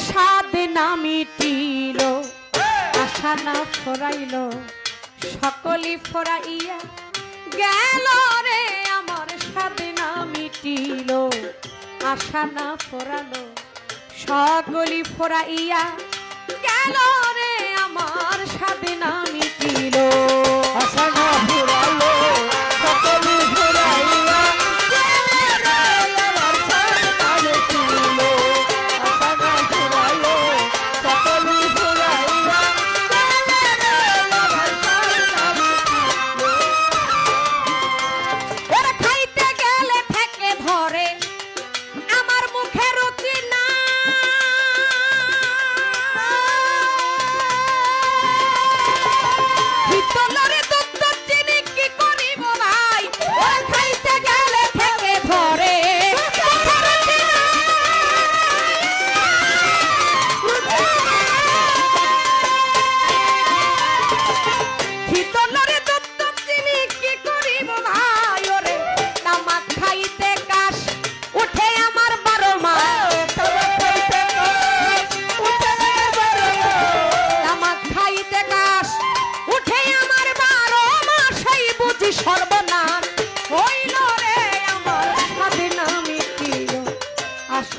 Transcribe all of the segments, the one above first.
স্বাদ না মিটিল আশা না ফোরাইল সকলি ফোরাইয়া গেল রে আমার স্বাদ না মিটিল আশা না ফোরাল সকলি ফোরাইয়া গেল রে আমার স্বাদ না মিটিল আশা না ফোরা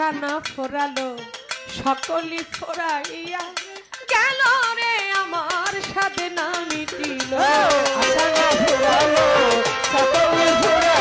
বিছানা ফোরালো সকলি ফোরাইয়া গেল রে আমার সাধনা মিটিল। সকলি ফোরালো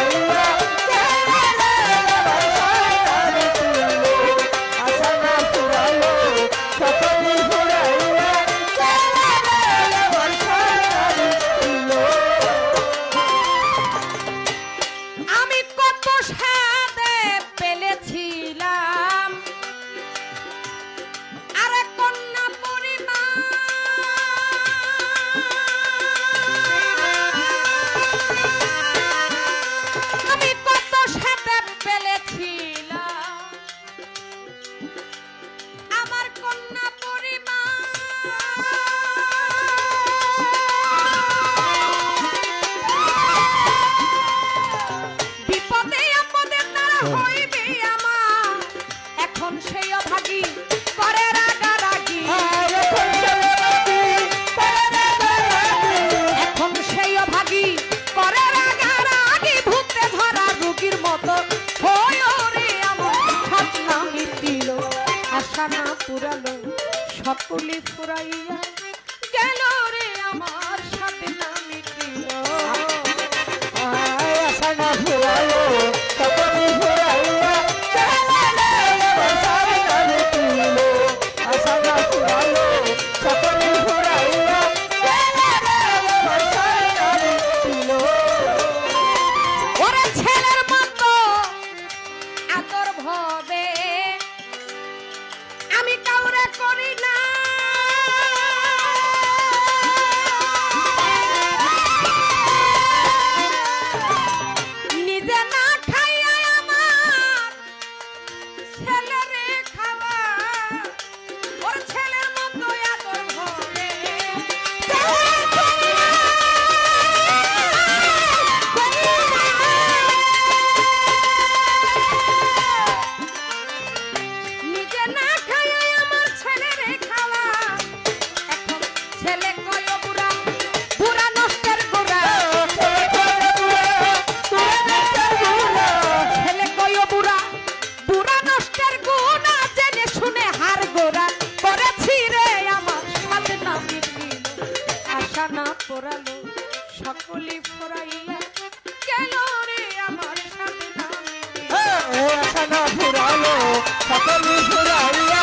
Cliff Raya. পড়ালো সকলে ফরাইয়া গেল রে আমার সাধনা হ্যাঁ, ও সাধনা ফরালো সকলে ফরাইয়া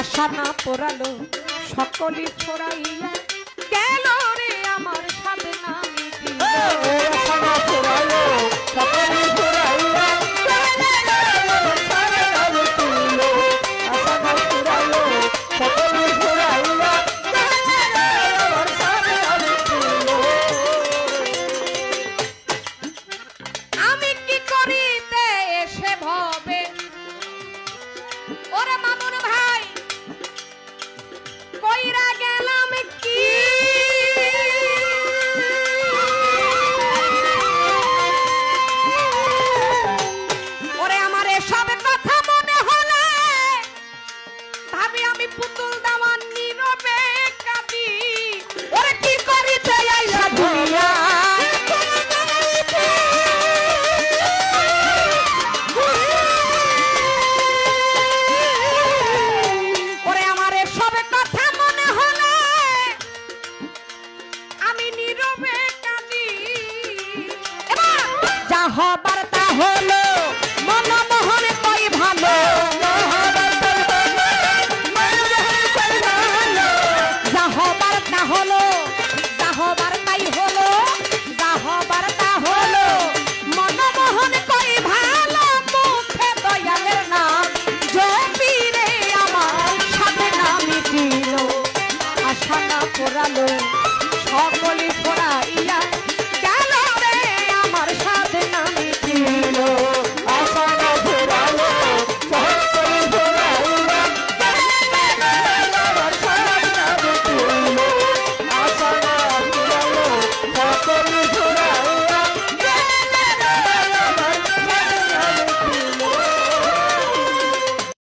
আশা না পোড়ালো সকলে ফোরাইয়া